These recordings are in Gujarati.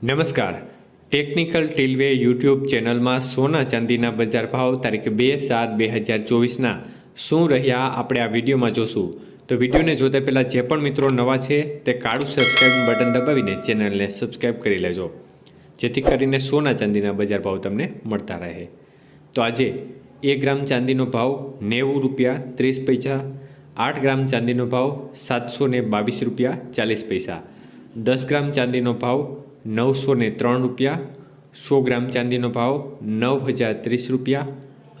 નમસ્કાર. ટેકનિકલ ટીલવે યુટ્યુબ ચેનલમાં સોના ચાંદીના બજાર ભાવ તારીખ બે સાત બે હજાર ચોવીસના. શું રહ્યા આપણે આ વિડીયોમાં જોશું. તો વિડીયોને જોતા પહેલાં જે પણ મિત્રો નવા છે તે કાળું સબસ્ક્રાઇબ બટન દબાવીને ચેનલને સબસ્ક્રાઇબ કરી લેજો. જેથી કરીને સોના ચાંદીના બજાર ભાવ તમને મળતા રહે. તો આજે એક ગ્રામ ચાંદીનો ભાવ નેવું રૂપિયા ત્રીસ પૈસા, આઠ ગ્રામ ચાંદીનો ભાવ સાતસો ને બાવીસ રૂપિયા ચાલીસ પૈસા, દસ ગ્રામ ચાંદીનો ભાવ નવસો ને ત્રણ રૂપિયા, સો ગ્રામ ચાંદીનો ભાવ નવ હજાર ત્રીસ રૂપિયા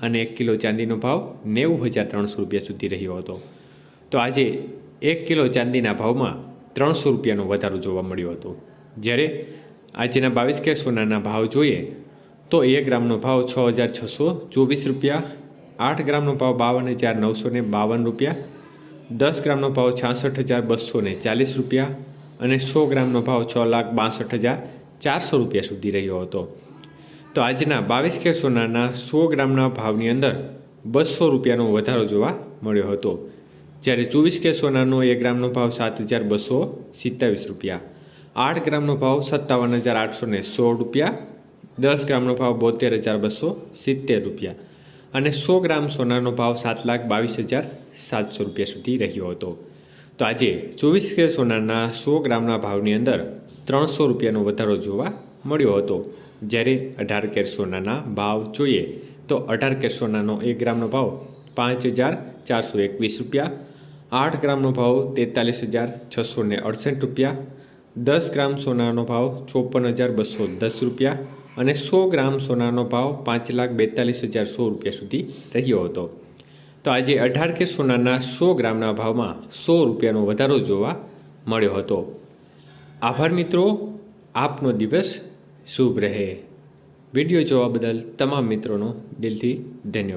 અને એક કિલો ચાંદીનો ભાવ નેવું હજાર ત્રણસો રૂપિયા સુધી રહ્યો હતો. તો આજે એક કિલો ચાંદીના ભાવમાં ત્રણસો રૂપિયાનો વધારો જોવા મળ્યો હતો. જ્યારે આજના બાવીસ કે સોનાના ભાવ જોઈએ, તો એક ગ્રામનો ભાવ છ હજાર છસો ચોવીસ રૂપિયા, આઠ ગ્રામનો ભાવ બાવન હજાર નવસો બાવન રૂપિયા, દસ ગ્રામનો ભાવ છાસઠ હજાર બસો ને ચાલીસ રૂપિયા અને સો ગ્રામનો ભાવ છ લાખ બાસઠ હજાર ચારસો રૂપિયા સુધી રહ્યો હતો. તો આજના બાવીસ કે સોનાના સો ગ્રામના ભાવની અંદર બસો રૂપિયાનો વધારો જોવા મળ્યો હતો. જ્યારે ચોવીસ કે સોનાનો એક ગ્રામનો ભાવ સાત હજાર બસો સિત્તાવીસ રૂપિયા, આઠ ગ્રામનો ભાવ સત્તાવન હજાર આઠસો ને સોળ રૂપિયા, દસ ગ્રામનો ભાવ બોતેર હજાર બસો સિત્તેર રૂપિયા અને સો ગ્રામ સોનાનો ભાવ સાત લાખ બાવીસ હજાર સાતસો રૂપિયા સુધી રહ્યો હતો. તો આજે ચોવીસ કે સોનાના સો ગ્રામના ભાવની અંદર ત્રણસો રૂપિયાનો વધારો જોવા મળ્યો હતો. જ્યારે અઢાર કેર સોનાના ભાવ જોઈએ તો અઢાર કેર સોનાનો એક ગ્રામનો ભાવ પાંચ હજાર ચારસો એકવીસ રૂપિયા, આઠ ગ્રામનો ભાવ તેતાલીસ હજાર છસો ને અડસઠ રૂપિયા, દસ ગ્રામ સોનાનો ભાવ ચોપન હજાર બસો દસ રૂપિયા અને સો ગ્રામ સોનાનો ભાવ પાંચ લાખ બેતાલીસ હજાર સો રૂપિયા સુધી રહ્યો હતો. તો આજે અઢાર કે સોનાના સો ગ્રામના ભાવમાં સો રૂપિયાનો વધારો જોવા મળ્યો હતો. આભાર મિત્રો, આપનો દિવસ શુભ રહે. વીડિયો જોવા બદલ તમામ મિત્રોનો દિલથી ધન્યવાદ.